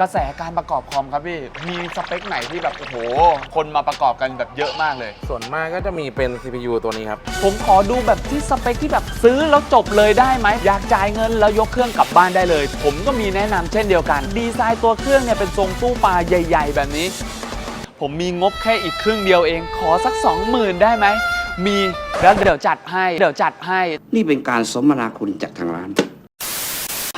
กระแสการประกอบคอมครับพี่ มีสเปคไหนที่แบบ โอ้โห คนมาประกอบกันแบบเยอะมากเลย ส่วนมากก็จะมีเป็น CPU ตัวนี้ครับ ผมขอดูแบบที่สเปคที่แบบซื้อแล้วจบเลยได้ไหม อยากจ่ายเงินแล้วยกเครื่องกลับบ้านได้เลย ผมก็มีแนะนำเช่นเดียวกัน ดีไซน์ตัวเครื่องเนี่ยเป็นทรงตู้ปลาใหญ่ ๆ แบบนี้ ผมมีงบแค่อีกครึ่งเดียวเอง ขอสัก 20,000 ได้ไหม มีแล้วเดี๋ยวจัดให้ เดี๋ยวจัดให้ นี่เป็นการสมนาคุณจากทางร้าน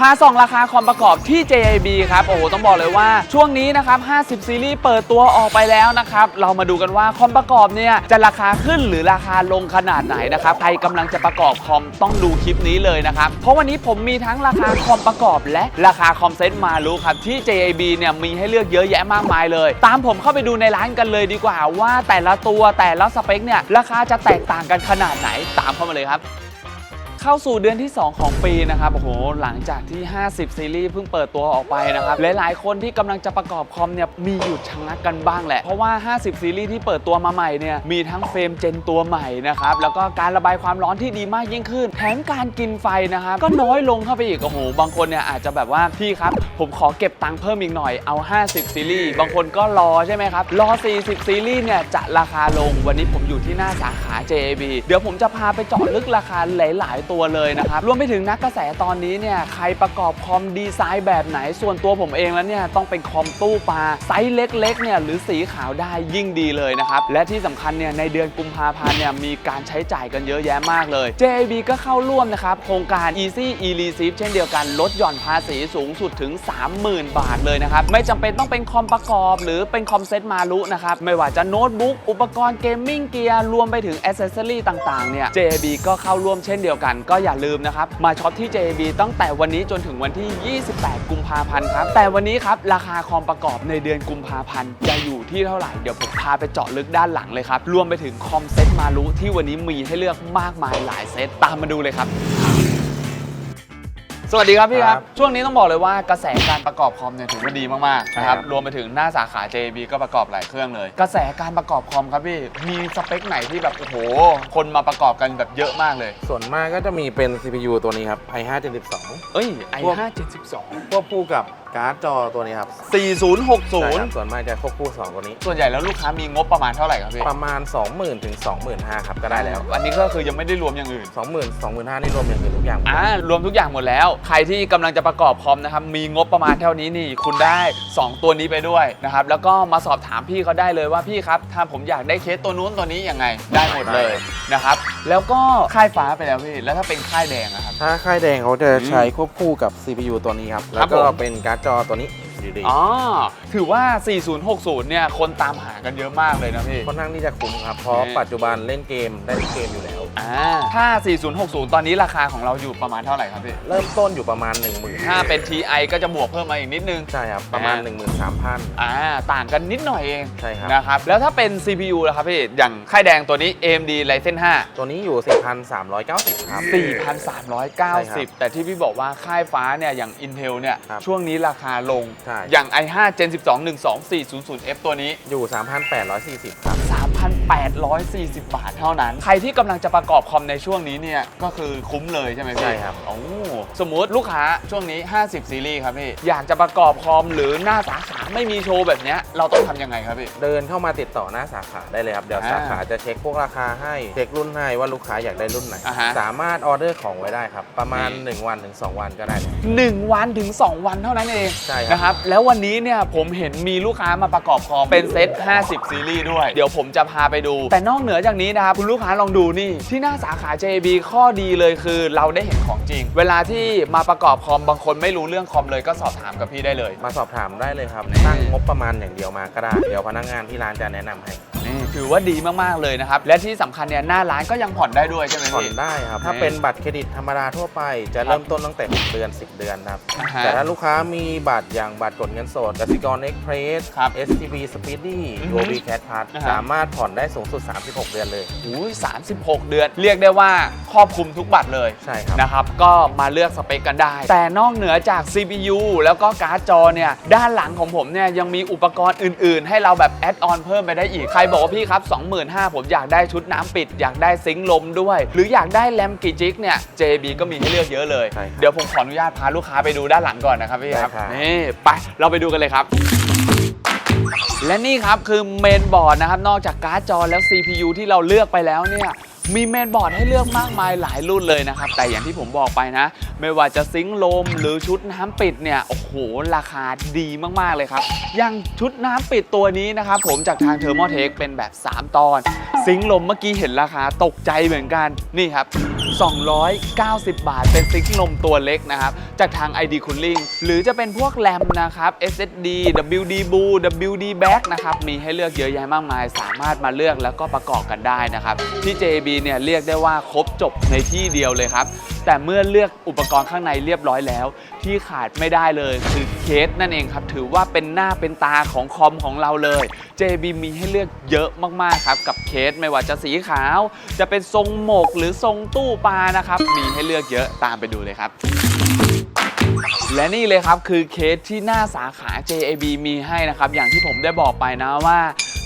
พาส่องราคาคอมประกอบที่ JIB ครับ โอ้โห ต้องบอกเลยว่าช่วงนี้นะครับ 50 ซีรีส์เปิดตัวออกไปแล้วนะครับ เรามาดูกันว่าคอมประกอบเนี่ย จะราคาขึ้นหรือราคาลงขนาดไหนนะครับ ใครกำลังจะประกอบคอมต้องดูคลิปนี้เลยนะครับ เพราะวันนี้ผมมีทั้งราคาคอมประกอบและราคาคอมเซ็ตมารู้ครับ ที่ JIB เนี่ยมีให้เลือกเยอะแยะมากมายเลย ตามผมเข้าไปดูในร้านกันเลยดีกว่าว่าแต่ละตัวแต่ละสเปคเนี่ยราคาจะแตกต่างกันขนาดไหนตามเข้ามาเลยครับ เข้าสู่เดือนที่ 2 ของปีนะครับโอ้โหหลังจากที่ 50 ซีรีส์เพิ่งเปิดตัวออกไปนะครับหลายๆ คนที่กำลังจะประกอบคอมเนี่ยมีหยุดชะงักกันบ้างแหละ เพราะว่า 50 ซีรีส์ที่เปิดตัวมาใหม่เนี่ยมีทั้งเฟรมเจนตัวใหม่นะครับแล้วก็การระบายความร้อนที่ดีมากยิ่งขึ้น แถมการกินไฟนะครับก็น้อยลงเข้าไปอีกโอ้โหบางคนเนี่ยอาจจะแบบว่าพี่ครับ ผมขอเก็บตังค์เพิ่มอีกหน่อยเอา 50 ซีรีส์บางคนก็รอใช่ไหมครับรอ 40 ซีรีส์เนี่ยจะราคาลงวันนี้ผมอยู่ที่หน้าสาขา JAB เดี๋ยวผมจะพาไปเจาะลึกราคาหลาย ๆ ตัวเลยนะครับรวมไปถึงนักกระแสตอนนี้เนี่ยใครประกอบคอมดีไซน์แบบไหนส่วนตัวผมเองแล้วเนี่ยต้องเป็นคอมตู้ปลาไซส์เล็กๆเนี่ยหรือสีขาวได้ยิ่งดีเลยนะครับและที่สำคัญเนี่ยในเดือนกุมภาพันธ์เนี่ยมีการใช้จ่ายกันเยอะแยะมากเลย JAB ก็เข้าร่วมนะครับโครงการ Easy e receive เช่นเดียวกันลดหย่อนภาษีสูงสุดถึง 30,000 บาทเลยนะครับไม่จำเป็นต้องเป็นคอมประกอบ หรือเป็นคอมเซ็ตมารุนะครับไม่ว่าจะโน้ตบุ๊กอุปกรณ์เกมมิ่งเกียร์รวมไปถึงอ c เซสซอรี่ต่างๆเนี่ย JAB ก็เข้าร่วมเช่นเดียวกันก็อย่าลืมนะครับมาช็อปที่ JB ตั้งแต่วันนี้จนถึงวันที่ 28 กุมภาพันธ์ครับ แต่วันนี้ครับราคาคอมประกอบในเดือนกุมภาพันธ์จะอยู่ที่เท่าไหร่ เดี๋ยวผมพาไปเจาะลึกด้านหลังเลยครับ รวมไปถึงคอมเซ็ตมารุที่วันนี้มีให้เลือกมากมายหลายเซ็ตตามมาดูเลยครับ สวัสดีครับพี่ครับครับช่วงนี้ต้องบอกเลยว่ากระแสการประกอบคอมเนี่ยถือว่าดีมากๆนะครับใช่ครับ รวมไปถึงหน้าสาขา JB ก็ประกอบหลายเครื่องเลย กระแสการประกอบคอมครับพี่มีสเปคไหนที่แบบโอ้โห คนมาประกอบกันแบบเยอะมากเลย ส่วนมากก็จะมีเป็น CPU ตัวนี้ครับ i5 Gen 12เอ้ยพวก i5 72ควบคู่กับ การ์ดจอตัวนี้ครับใช่ครับ4060 ส่วนมากจะควบคู่สองตัวนี้ ส่วนใหญ่แล้วลูกค้ามีงบประมาณเท่าไหร่ครับพี่ประมาณ 20,000ถึง25,000ครับก็ได้แล้วอันนี้ก็คือยังไม่ได้รวมอย่างอื่น 20,000 25,000นี่รวมอย่างอื่นทุกอย่างหมดอ่ารวมทุกอย่างหมดแล้ว ใครที่กำลังจะประกอบคอมนะครับ มีงบประมาณเท่านี้นี่ คุณได้ 2 ตัวนี้ไปด้วยนะครับ แล้วก็มาสอบถามพี่เขาได้เลยว่าพี่ครับ ถ้าผมอยากได้เคสตัวนู้นตัวนี้ยังไง ได้หมดเลยนะครับ แล้วก็ค่ายฟ้าไปแล้วพี่ แล้วถ้าเป็นค่ายแดงอะครับ ถ้าค่ายแดงเขาจะใช้ควบคู่กับ CPU ตัวนี้ครับ แล้วก็ผม เป็นการ์ดจอตัวนี้อยู่ดีอ๋อถือว่า 4060 เนี่ย คนตามหากันเยอะมากเลยนะพี่ ค่อนข้างที่จะคุ้มครับ เพราะนี่ปัจจุบันเล่นเกมได้ทุกเกมอยู่แล้ว อ่าถ้า 4060 ตอนนี้ราคาของเราอยู่ประมาณเท่าไหร่ครับพี่ เริ่มต้นอยู่ประมาณ 10,000ถ้าเป็น TI ก็จะบวกเพิ่มมาอีกนิดนึง ใช่ครับ ประมาณอ่า13,000 อ่า ต่างกันนิดหน่อยเองใช่ครับ นะครับ แล้วถ้าเป็น CPU ล่ะครับพี่ อย่างค่ายแดงตัวนี้ AMD Ryzen 5 ตัวนี้อยู่ 4,390 ครับ4,390 แต่ที่พี่บอกว่าค่ายฟ้าเนี่ย อย่าง Intel เนี่ย ครับช่วงนี้ราคาลง ใช่ อย่าง i5 Gen 12 12400F ตัวนี้ อยู่ 3,840 ครับ 3,840 บาทเท่านั้น ใครที่กำลังจะประกอบคอมในช่วงนี้เนี่ย ก็คือคุ้มเลยใช่ไหมพี่ใช่ครับ โอ้สมมุติลูกค้าช่วงนี้ 50 ซีรีส์ครับพี่ อยากจะประกอบคอมหรือหน้าสาขาไม่มีโชว์แบบเนี้ยเราต้องทำยังไงครับพี่ เดินเข้ามาติดต่อหน้าสาขาได้เลยครับ เดี๋ยวอ่าสาขาจะเช็คพวกราคาให้ เช็ครุ่นให้ว่าลูกค้าอยากได้รุ่นไหน อ่าฮะ สามารถออเดอร์ของไว้ได้ครับ ประมาณนี่1วันถึง 2 วันก็ได้เลย 1 วันถึง 2 วันเท่านั้นเองใช่ครับ นะครับ แล้ววันนี้เนี่ยผมเห็นมีลูกค้ามาประกอบคอมเป็นเซต 50 ซีรีส์ด้วย เดี๋ยวผมจะพาไปดู แต่นอกเหนือจากนี้นะครับคุณลูกค้าลองดูนี่ ที่หน้าสาขา JB ข้อดีเลยคือเราได้เห็นของจริง เวลาที่มาประกอบคอมบางคนไม่รู้เรื่องคอมเลยก็สอบถามกับพี่ได้เลย มาสอบถามได้เลยครับตั้งงบประมาณอย่างเดียวมาก็ได้ เดี๋ยวพนักงานที่ร้านจะแนะนำให้ ถือว่าดีมากๆเลยนะครับ และที่สำคัญเนี่ยหน้าร้านก็ยังผ่อนได้ด้วยใช่ไหมผ่อนพี่ ได้ครับ ถ้านี่เป็นบัตรเครดิตธรรมดาทั่วไป จะเริ่มต้นตั้งแต่ 6 เดือน 10 เดือนครับ อ่าฮะแต่ถ้าลูกค้ามีบัตรอย่างบัตรกดเงินสดกสิกรเอ็กเพรส ครับ STB Speedy อือฮึ OB Cash Pass อ่าฮะ สามารถผ่อนได้สูงสุด 36 เดือนเลย อุ้ย36 เดือน เรียกได้ว่าครอบคลุมทุกบัตรเลย ใช่ครับ นะครับ ก็มาเลือกสเปคกันได้ แต่นอกเหนือจาก CPU แล้วก็การ์ดจอเนี่ย ด้านหลังของผมเนี่ย ยังมีอุปกรณ์อื่นๆ ให้เราแบบแอดออนเพิ่มไปได้อีก ใครบอกว่าว่าพี่ครับ 25,000ผมอยากได้ชุดน้ำปิด อยากได้ซิงค์ลมด้วย หรืออยากได้แรมกี่จิกเนี่ย JB ก็มีให้เลือกเยอะเลย ใช่ครับเดี๋ยวผมขออนุญาตพาลูกค้าไปดูด้านหลังก่อนนะครับพี่ครับได้ครับ นี่ไปเราไปดูกันเลยครับ และนี่ครับคือเมนบอร์ดนะครับ นอกจากการ์ดจอแล้ว CPU ที่เราเลือกไปแล้วเนี่ย มีเมนบอร์ดให้เลือกมากมายหลายรุ่นเลยนะครับ แต่อย่างที่ผมบอกไปนะ ไม่ว่าจะซิงค์ลมหรือชุดน้ำปิดเนี่ย โอ้โห ราคาดีมาก ๆ เลยครับ อย่างชุดน้ำปิดตัวนี้นะครับ ผมจากทางเทอร์โมเทคเป็นแบบ 3 ตอน ซิงค์ลมเมื่อกี้เห็นราคาตกใจเหมือนกันนี่ครับ 290 บาท เป็นซิงค์ลมตัวเล็กนะครับ จากทาง ID Cooling หรือจะเป็นพวกแรมนะครับ SSD WD Blue WD Back นะครับ มีให้เลือกเยอะแยะมากมาย สามารถมาเลือกแล้วก็ประกอบกันได้นะครับที่ JB เนี่ยเรียกได้ว่าครบจบในที่เดียวเลยครับ แต่เมื่อเลือกอุปกรณ์ข้างในเรียบร้อยแล้ว ที่ขาดไม่ได้เลยคือเคสนั่นเองครับ ถือว่าเป็นหน้าเป็นตาของคอมของเราเลย JB มีให้เลือกเยอะมากๆครับ กับเคสไม่ว่าจะสีขาว จะเป็นทรงหมกหรือทรงตู้ปลานะครับ มีให้เลือกเยอะตามไปดูเลยครับและนี่เลยครับคือเคสที่หน้าสาขา JAB มีให้นะครับ อย่างที่ผมได้บอกไปนะว่า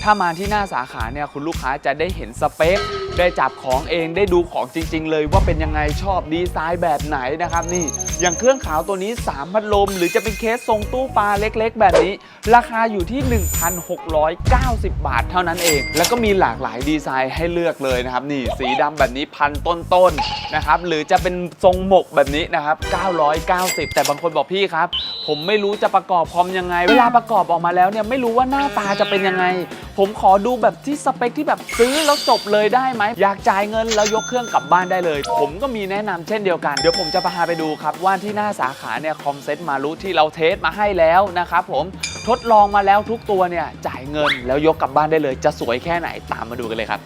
ถ้ามาที่หน้าสาขาเนี่ยคุณลูกค้าจะได้เห็นสเปค ได้จับของเองได้ดูของจริง ๆ เลยว่าเป็นยังไงชอบดีไซน์แบบไหนนะครับนี่ อย่างเครื่องขาวตัวนี้3พัดลม หรือจะเป็นเคสทรงตู้ปลาเล็ก ๆ แบบนี้ ราคาอยู่ที่ 1,690 บาทเท่านั้นเอง แล้วก็มีหลากหลายดีไซน์ให้เลือกเลยนะครับนี่สีดำแบบนี้พันต้นๆนะครับหรือจะเป็นทรงหมกแบบนี้นะครับ990 แต่บางคนบอกพี่ครับ ผมไม่รู้จะประกอบคอมยังไง เวลาประกอบออกมาแล้วเนี่ยไม่รู้ว่าหน้าตาจะเป็นยังไง ผมขอดูแบบที่สเปคที่แบบซื้อแล้วจบเลยได้ไหมอยากจ่ายเงินแล้วยกเครื่องกลับบ้านได้เลย ผมก็มีแนะนำเช่นเดียวกัน เดี๋ยวผมจะพาไปดูครับ ว่าที่หน้าสาขาเนี่ยคอมเซ็ตมารุที่เราเทสมาให้แล้วนะครับผมทดลองมาแล้วทุกตัวเนี่ยจ่ายเงินแล้วยกกลับบ้านได้เลย จะสวยแค่ไหนตามมาดูกันเลยครับ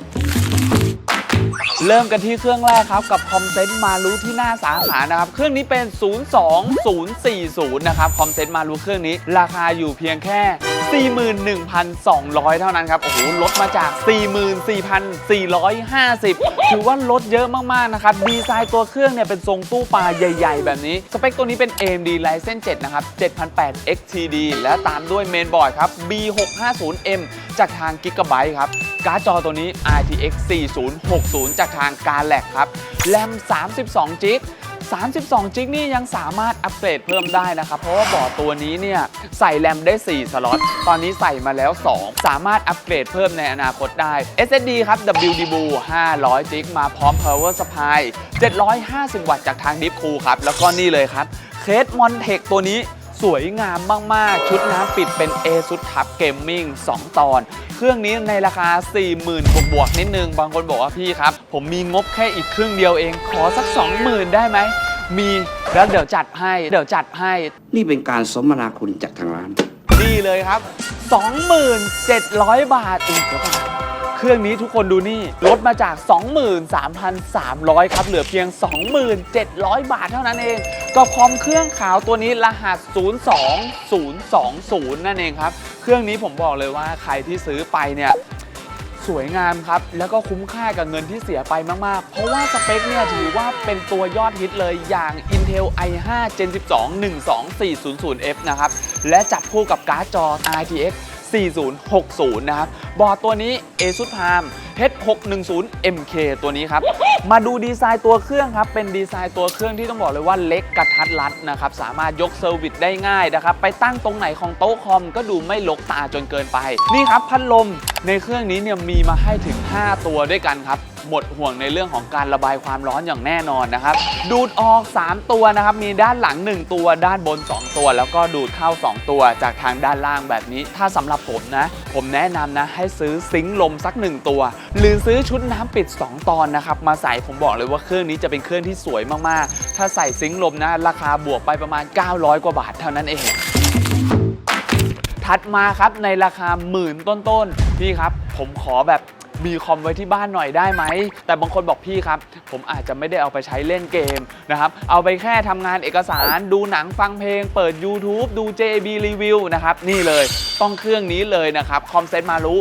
เริ่มกันที่เครื่องแรกครับ กับคอมเซนต์มารุที่หน้าสาขานะครับ เครื่องนี้เป็น 02040 นะครับคอมเซนต์มารุเครื่องนี้ ราคาอยู่เพียงแค่ 41,200 เท่านั้นครับ โอ้โห ลดมาจาก 44,450 ถือว่าลดเยอะมากๆ นะครับ ดีไซน์ตัวเครื่องเนี่ยเป็นทรงตู้ปลาใหญ่ ๆ แบบนี้ สเปคตัวนี้เป็น AMD Ryzen 7 นะครับ7008 XTD และตามด้วยเมนบอร์ดครับ B650M จากทาง Gigabyte ครับ การ์ดจอตัวนี้ RTX 4060 จากทางการแลกครับ แรม 32จิก 32 จิกนี่ยังสามารถอัปเกรดเพิ่มได้นะครับ เพราะว่าบอร์ดตัวนี้เนี่ยใส่แรมได้ 4 สล็อต ตอนนี้ใส่มาแล้ว 2 สามารถอัปเกรดเพิ่มในอนาคตได้ SSD ครับ WDBu 500 จิกมาพร้อม Power Supply 750 วัตต์จากทางดิฟคูครับ แล้วก็นี่เลยครับเคสมอนเทคตัวนี้ สวยงามมาก ๆ ชุดน้ำปิดเป็น A สุดทับเกมมิ่ง2ตอน เครื่องนี้ในราคา 40,000บวกบวกๆนิดนึง บางคนบอกว่าพี่ครับ ผมมีงบแค่อีกครึ่งเดียวเอง ขอสัก 20,000 ได้ไหม มีแล้วเดี๋ยวจัดให้ เดี๋ยวจัดให้ นี่เป็นการสมนาคุณจากทางร้าน นี่เลยครับ 2,700บาทอุ๊ยเดี๋ยวก่อนเครื่องนี้ทุกคนดูนี่ลดมาจาก 23,300 ครับ เหลือเพียง 2,700บาทเท่านั้นเอง ก็คอมเครื่องขาวตัวนี้รหัส 02020 นั่นเองครับ เครื่องนี้ผมบอกเลยว่าใครที่ซื้อไปเนี่ยสวยงามครับ แล้วก็คุ้มค่ากับเงินที่เสียไปมาก ๆ เพราะว่าสเปคเนี่ยถือว่าเป็นตัวยอดฮิตเลยอย่าง Intel i5 Gen 12 12400F นะครับ และจับคู่กับการ์ดจอ RTX 4060 นะครับ บอร์ดตัวนี้ ASUS Prime H610MK ตัวนี้ครับ มาดูดีไซน์ตัวเครื่องครับ เป็นดีไซน์ตัวเครื่องที่ต้องบอกเลยว่าเล็กกระทัดรัดนะครับ สามารถยกเซอร์วิสได้ง่ายนะครับ ไปตั้งตรงไหนของโต๊ะคอมก็ดูไม่ลกตาจนเกินไป นี่ครับพัดลมในเครื่องนี้เนี่ยมีมาให้ถึง 5 ตัวด้วยกันครับหมดห่วงในเรื่องของการระบายความร้อนอย่างแน่นอนนะครับ ดูดออก 3 ตัวนะครับ มีด้านหลัง 1 ตัว ด้านบน 2 ตัว แล้วก็ดูดเข้า 2 ตัวจากทางด้านล่างแบบนี้ ถ้าสำหรับผมนะ ผมแนะนำนะ ให้ซื้อซิงค์ลมสัก 1 ตัว หรือซื้อชุดน้ำปิด 2 ตอนนะครับมาใส่ผมบอกเลยว่าเครื่องนี้จะเป็นเครื่องที่สวยมากๆ ถ้าใส่ซิงค์ลมนะ ราคาบวกไปประมาณ 900 กว่าบาทเท่านั้นเอง ถัดมาครับในราคาหมื่นต้นๆพี่ครับ ผมขอแบบ มีคอมไว้ที่บ้านหน่อยได้ไหม แต่บางคนบอกพี่ครับ ผมอาจจะไม่ได้เอาไปใช้เล่นเกมนะครับ เอาไปแค่ทำงานเอกสาร ดูหนังฟังเพลง เปิด YouTube ดู JB Review นะครับ นี่เลยต้องเครื่องนี้เลยนะครับ คอมเซ็ตมารู้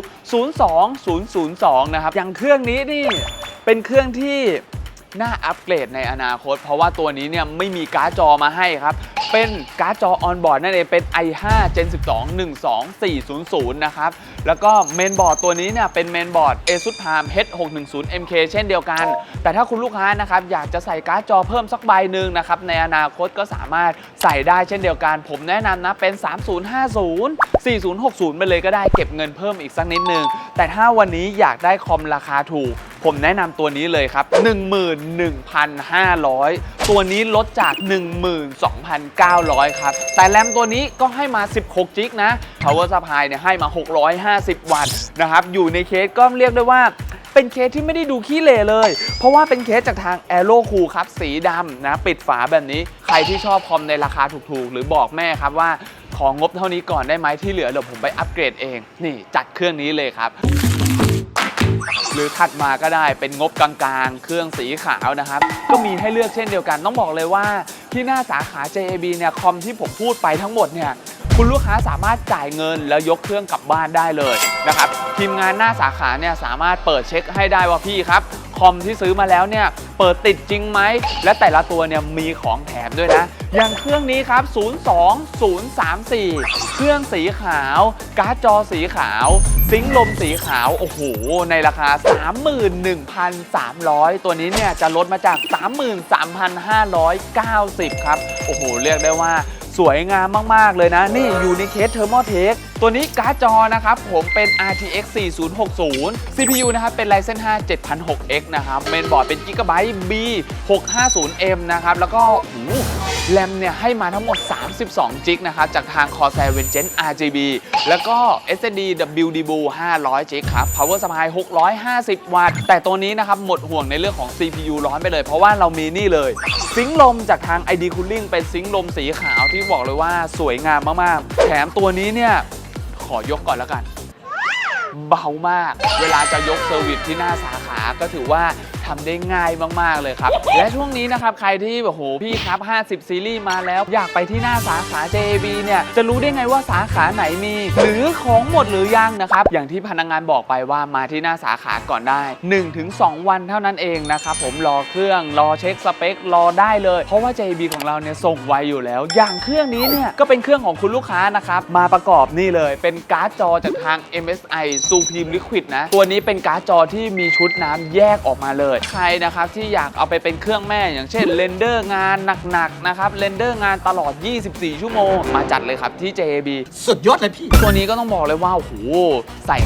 02002 นะครับ อย่างเครื่องนี้นี่เป็นเครื่องที่ น่าอัปเกรดในอนาคต เพราะว่าตัวนี้เนี่ยไม่มีการ์ดจอมาให้ครับ เป็นการ์ดจอออนบอร์ดนั่นเองเป็น i5 Gen 12 12400 นะครับ แล้วก็เมนบอร์ดตัวนี้เนี่ยเป็นเมนบอร์ด ASUS Prime H610MK เช่นเดียวกัน แต่ถ้าคุณลูกค้านะครับอยากจะใส่การ์ดจอเพิ่มสักใบหนึ่งนะครับในอนาคตก็สามารถใส่ได้เช่นเดียวกัน ผมแนะนำนะเป็น 3050 4060 ไปเลยก็ได้เก็บเงินเพิ่มอีกสักนิดนึงแต่ถ้าวันนี้อยากได้คอมราคาถูก ผมแนะนำตัวนี้เลยครับ 11,500 ตัวนี้ลดจาก 12,900 ครับ แต่แรมตัวนี้ก็ให้มา 16 จิกนะ Power Supply เนี่ยให้มา 650 วัตต์นะครับ อยู่ในเคสก็เรียกได้ว่าเป็นเคสที่ไม่ได้ดูขี้เหร่เลย เพราะว่าเป็นเคสจากทาง a e r o c o o ครับ สีดำนะ ปิดฝาแบบนี้ ใครที่ชอบคอมในราคาถูกๆ หรือบอกแม่ครับว่าของงบเท่านี้ก่อนได้ไหมที่เหลือเดี๋ยวผมไปอัปเกรดเอง นี่จัดเครื่องนี้เลยครับ หรือถัดมาก็ได้เป็นงบกลางๆ เครื่องสีขาวนะครับ ก็มีให้เลือกเช่นเดียวกัน ต้องบอกเลยว่าที่หน้าสาขา JAB เนี่ยคอมที่ผมพูดไปทั้งหมดเนี่ยคุณลูกค้าสามารถจ่ายเงินแล้วยกเครื่องกลับบ้านได้เลยนะครับทีมงานหน้าสาขาเนี่ยสามารถเปิดเช็คให้ได้ว่าพี่ครับ คอมที่ซื้อมาแล้วเนี่ยเปิดติดจริงไหม และแต่ละตัวเนี่ยมีของแถมด้วยนะ อย่างเครื่องนี้ครับ 02034 เครื่องสีขาว การ์ดจอสีขาว ซิงค์ลมสีขาว โอ้โห ในราคา 31,300 ตัวนี้เนี่ยจะลดมาจาก 33,590 ครับ โอ้โห เรียกได้ว่า สวยงามมาก ๆ เลยนะ นี่อยู่ในเคสเทอร์โมเทคตัวนี้การ์ดจอนะครับ ผมเป็น RTX 4060 CPU นะครับ เป็น Ryzen 5 7006X นะครับเมนบอร์ดเป็น Gigabyte B 650M นะครับ แล้วก็ แรมเนี่ยให้มาทั้งหมด 32 จิกนะครับ จากทาง Corsair Vengeance RGB แล้วก็ SSD WDBu 500 จิกครับ Power Supply 650 วัตต์ แต่ตัวนี้นะครับ หมดห่วงในเรื่องของ CPU ร้อนไปเลย เพราะว่าเรามีนี่เลย ซิงลมจากทาง ID Cooling เป็นซิงลมสีขาวที่บอกเลยว่าสวยงามมากๆ แถมตัวนี้เนี่ย ขอยกก่อนแล้วกัน เบามาก เวลาจะยกเซอร์วิสที่หน้าสาขาก็ถือว่า ทำได้ง่ายมาก ๆ เลยครับ และช่วงนี้นะครับ ใครที่แบบโหพี่ครับ 50 ซีรีส์มาแล้ว อยากไปที่หน้าสาขา JAB เนี่ย จะรู้ได้ไงว่าสาขาไหนมี หรือของหมดหรือยังนะครับ อย่างที่พนักงานบอกไปว่ามาที่หน้าสาขาก่อนได้ 1-2 วันเท่านั้นเองนะครับผมรอเครื่องรอเช็คสเปครอได้เลย เพราะว่า JAB ของเราเนี่ยส่งไวอยู่แล้ว อย่างเครื่องนี้เนี่ยก็เป็นเครื่องของคุณลูกค้านะครับมาประกอบนี่เลย เป็นการ์ดจอจากทาง MSI Supreme Liquid นะตัวนี้เป็นการ์ดจอที่มีชุดน้ำแยกออกมาเลยใครนะครับที่อยากเอาไปเป็นเครื่องแม่ อย่างเช่นเรนเดอร์งานหนักๆนะครับเรนเดอร์งานตลอด 24 ชั่วโมง มาจัดเลยครับที่ JAB สุดยอดเลยพี่ ตัวนี้ก็ต้องบอกเลยว่าโอ้โหใส่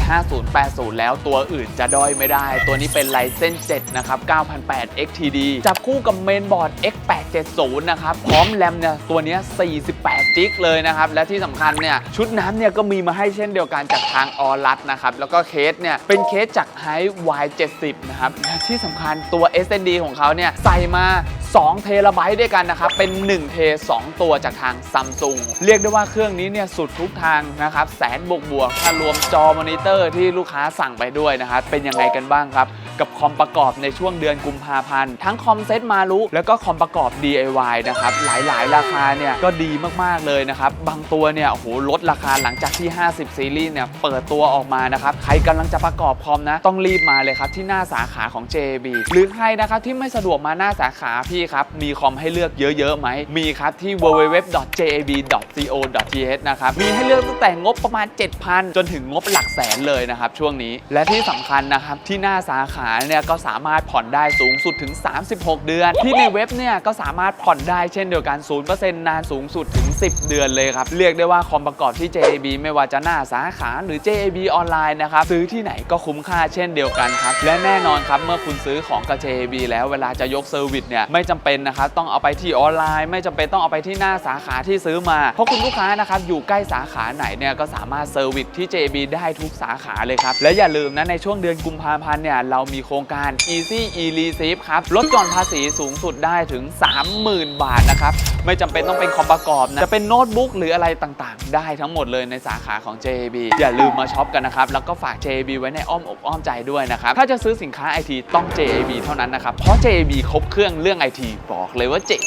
5080 แล้วตัวอื่นจะด้อยไม่ได้ ตัวนี้เป็น Ryzen 7นะครับ9008 XTD จับคู่กับเมนบอร์ด X870 นะครับพร้อมแรมเนี่ยตัวเนี้ย48 จิกเลยนะครับและที่สำคัญเนี่ยชุดน้ำเนี่ยก็มีมาให้เช่นเดียวกันจากทางออรัสนะครับแล้วก็เคสเนี่ยเป็นเคสจาก h i Y70 นะครับและที่สำคัญตัว SSD ของเขาเนี่ยใส่มา2 เทราไบต์ด้วยกันนะครับ เป็น 1 เท 2 ตัวจากทางซัมซุงเรียกได้ว่าเครื่องนี้เนี่ยสุดทุกทางนะครับ แสนบวกบวกถ้ารวมจอมอนิเตอร์ที่ลูกค้าสั่งไปด้วยนะครับ เป็นยังไงกันบ้างครับ กับคอมประกอบในช่วงเดือนกุมภาพันธ์ ทั้งคอมเซ็ตมารุแล้วก็คอมประกอบ DIY นะครับ หลายๆ ราคาเนี่ยก็ดีมากๆเลยนะครับ บางตัวเนี่ยโอ้โหลดราคาหลังจากที่ 50 ซีรีส์เนี่ยเปิดตัวออกมานะครับใครกำลังจะประกอบคอมนะ ต้องรีบมาเลยครับที่หน้าสาขาของ JB หรือใครนะครับที่ไม่สะดวกมาหน้าสาขาพี่ครับ มีคอมให้เลือกเยอะๆไหม มีครับที่ www.jab.co.th นะครับ มีให้เลือกตั้งแต่งบประมาณ 7,000 จนถึงงบหลักแสนเลยนะครับช่วงนี้ และที่สำคัญนะครับ ที่หน้าสาขาเนี่ยก็สามารถผ่อนได้สูงสุดถึง 36 เดือน ที่ในเว็บเนี่ยก็สามารถผ่อนได้เช่นเดียวกัน 0%นานสูงสุดถึง 10 เดือนเลยครับ เรียกได้ว่าคอมประกอบที่ JAB ไม่ว่าจะหน้าสาขาหรือ JAB ออนไลน์นะครับ ซื้อที่ไหนก็คุ้มค่าเช่นเดียวกันครับ และแน่นอนครับ เมื่อคุณซื้อของกับ JAB แล้วเวลาจะยกเซอร์วิสเนี่ยไม่จำเป็นนะครับต้องเอาไปที่ออนไลน์ ไม่จำเป็นต้องเอาไปที่หน้าสาขาที่ซื้อมา เพราะคุณลูกค้านะครับอยู่ใกล้สาขาไหนเนี่ยก็สามารถเซอร์วิสที่ JB ได้ทุกสาขาเลยครับ และอย่าลืมนะในช่วงเดือนกุมภาพันธ์เนี่ยเรามีโครงการ Easy e Receive ครับลดหย่อนภาษีสูงสุดได้ถึง 30,000 บาทนะครับ ไม่จำเป็นต้องเป็นคอมประกอบนะ จะเป็นโน้ตบุ๊กหรืออะไรต่างๆ ได้ทั้งหมดเลยในสาขาของ JAB อย่าลืมมาช็อปกันนะครับ แล้วก็ฝาก JAB ไว้ในอ้อมอกอ้อมใจด้วยนะครับ ถ้าจะซื้อสินค้าไอทีต้อง JAB เท่านั้นนะครับ เพราะ JAB ครบเครื่องเรื่องไอทีบอกเลยว่าเจ๋ง